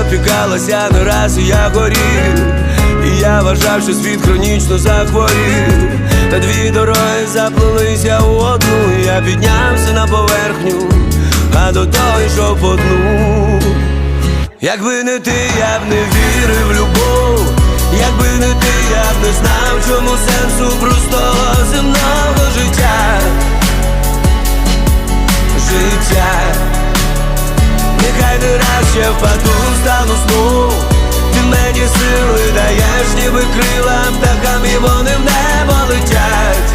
Опікалася не раз, і я горів. І я вважав, що світ хронічно захворів. Та дві дороги заплелися у одну. Я піднявся на поверхню, а до того йшов по дну. Якби не ти, я б не вірив в любов, якби не ти, я б не знав, чому сенсу простого земного життя. Життя, нехай не раз ще впаду, стану сну. Ти мені сили даєш, ніби крила птахам, і вони в небо летять.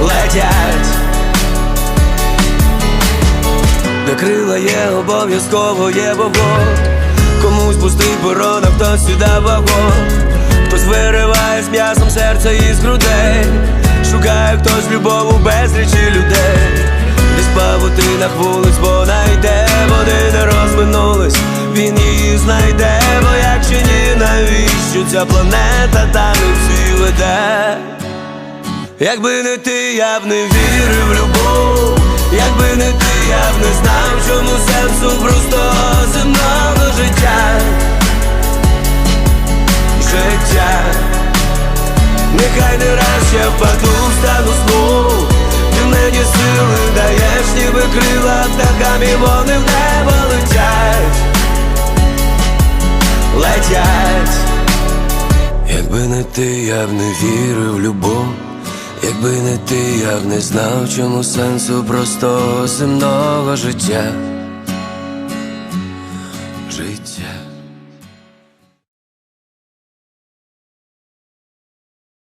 Летять. Де крила є, обов'язково є вогонь Комусь пустий порон, хтось сюди вагон Хтось вириває з м'ясом серця із грудей Шукає хтось любов у безлічі людей Десь павутинах вулиць вона йде, навіщо ця планета там і всі веде Якби не ти, я б не вірив в любов, якби не ти, я б не знав, чому сенсу простого земного життя. Життя, нехай не раз ще впаду, встану сну. Ти мені сили даєш, ніби крила птахам, і вони в небо Якби не ти, я б не вірив любов, якби не ти, я б не знав, чому сенсу простого земного життя. Життя.